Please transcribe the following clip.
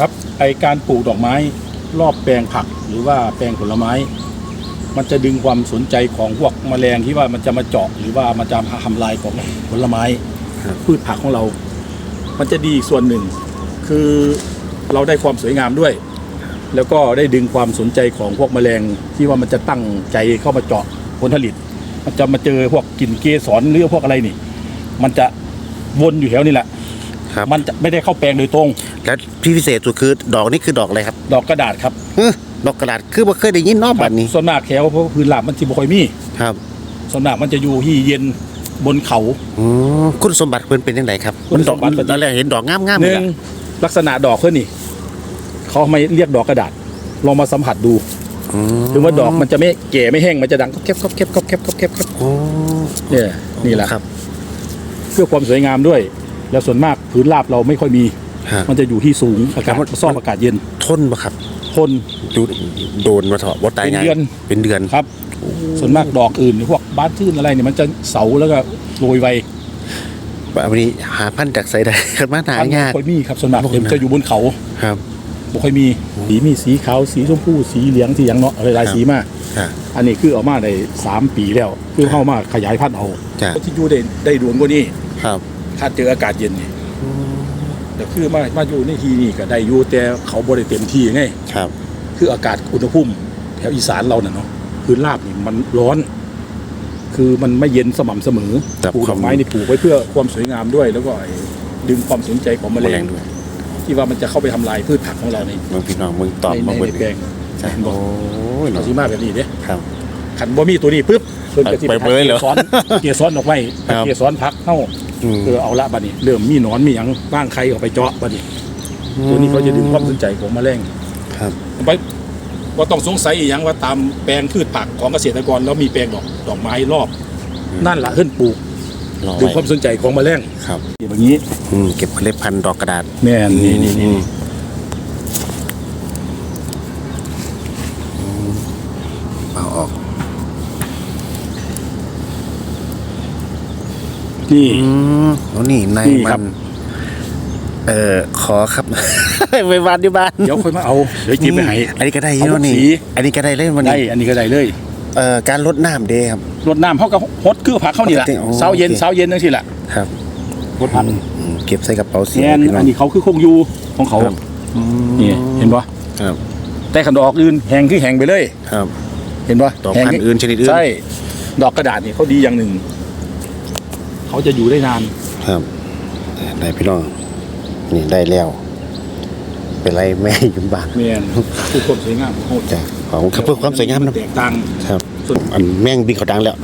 ครับไอการปลูกดอกไม้รอบแปลงผักหรือว่าแปลงผลไม้ มันจะดึงความสนใจของพวกแมลงที่ว่ามันจะมาเจาะหรือว่ามันจะทำลายของผลไม้ครับพืชผักของเรา มันจะดีอีกส่วนหนึ่ง คือเราได้ความสวยงามด้วย แล้วก็ได้ดึงความสนใจของพวกแมลงที่ว่ามันจะตั้งใจเข้ามาเจาะผลผลิต มันจะมาเจอพวกกลิ่นเกสรหรือพวกอะไรนี่ มันจะวนอยู่แถวนี้แหละ ครับ มันจะไม่ได้เข้าแปลงโดยตรง แล้วที่พิเศษสุดคือดอกนี่คือดอกอะไรครับดอกกระดาษครับเฮ้อดอกกระดาษคือบ่เคยได้ยินเนอกบัดนี้ส่วนมากแถวเพราะพื้นราบมันจะบ่ค่อยมีครับส่วนมากมันจะอยู่ที่เย็นบนเขาอ๋อคุณสมบัติเพิ่นเป็นยังไงครับคุณสมบัตินดอกตอนแรกเห็นดอกงามๆหเลยนึ่งล่ะลักษณะดอกเขานี่เขาไม่เรียกดอกกระดาษ ลองมาสัมผัสดูอืมถึงว่าดอกมันจะไม่แก่ไม่แห้งมันจะดังแคบๆแคบๆแคบๆแคบๆแคบโอ้ๆเนี่ยนี่แหละครับเพื่อความสวยงามด้วย แล้วส่วนมากพื้นราบเราไม่ค่อยมี ฮะ มันจะอยู่ที่สูงอากาศครับซ่อมอากาศเย็นทนบ่ครับทน ดูโดนมาเถอะบ่ตายเป็นไงายเดือน เป็นเดือน ครับ ส่วนมากดอกอื่นพวกบ้านชื่นอะไรเนี่ยมันจะเสาแล้วก็โรยไววันนี้หาพันธุ์จากไสได้ขึ้นมาหาพันธุ์ยากบ่ค่อยมีครับส่วนมากบ่ค่อยมีจะอยู่บนเขาครับ บ่ค่อยมีสีมีสีขาวสีชมพูสีเหลืองสีหยังเนาะหลายครับๆสีมากครับอันนี้คือเออกมาได้สามปีแล้ว คือเข้ามาขยายพันธุ์เอาจ้ะที่อยู่ได้ได้ดวงกว่านี้ ครับ ถ้าเจออากาศเย็นนี่แต่คือมามาอยู่ในที่นี่ก็ได้อยู่แต่เขาบ่ได้เต็มที่ไงครับ คืออากาศอุณหภูมิแถวอีสานเราน่ะเนาะพื้นราบนี่มันร้อน คือมันไม่เย็นสม่ำเสมอครับปลูกดอกไม้นี่ปลูกไว้เพื่อความสวยงามด้วย แล้วก็ไอ้ดึงความสนใจของแมแมลลงงด้วยที่ว่ามันจะเข้าไปทำลายพืชผักของเราในเมืองพี่น้องเมืองตอบในมาในเบิดในแปลงใช่เห็นบ่โอ้ยเราเนาะสิมาแบบนี้เด้ครับขันบ่มีตัวนี้ปุ๊บเพิ่นก็สิไปเบยเหรอซ้อนเกียร์ซ้อนออกไว้ครับเกียร์ซ้อนพักเข้า อืม เออเอาละบัดนี้เริ่มมีหนอนมีหยังบ้างใครออกไปเจาะบัดนี้ตัวนี้เขาจะดึงความสนใจของแมลงครับ ไปว่าต้องสงสัยอีกอย่างว่าตามแปลงพืชผักของเกษตรกรแล้วมีแปลงดอกดอกไม้รอบนั่นละขึ้นปลูกรอดึงไว้ความสนใจของแมลงครับแบบนี้อืมเก็บเมล็ดพันธุ์ดอกกระดาษแม่นนี่นี่นี่เอาออก นี่ อืมโอ้นี่ในนี่คมัรับ น เอ่อขอครับ ไปบ้านที่บ้านเดี๋ยวค่อยมาเอาเดี๋ยวจิบไปให้ อันนี้ก็ได้เอาเนาะนี่ สี อันนี้ก็ได้เลยวันได้นี้อันนี้ก็ได้เลยเอ่อการลดน้ำเด้ครับ รดน้ำเขาก็ฮดคือผักเข้านี่แหละปกติอ๋อเช้าเย็นโอเค เช้าเย็นนั่นสิแหละครับรดผักอืมเก็บใส่กระเป๋าเสียแน่นพี่น้อัอง นนี้เขาคือคงอยู่ของเขาครับอืมนี่เห็นปะครับแต่ขันดอกอื่นแหงคือแหงไปเลย ครับ เห็นปะดอกแหงพันธุ์อื่นชนิดอื่น ใช่ดอกกระดาษนี่เขาดีอย่างหนึ่ง เขาจะอยู่ได้นาน ครับได้พี่น้อง นี่ได้แล้ว เป็นไรแม่อยุ่บ้านแม่นคือความสวยงามของเขาจ้ะขอบคุณครับเพื่อความสวยงามนะแตกต่างครับส่วนอันแม่งบินเขาดังแล้ว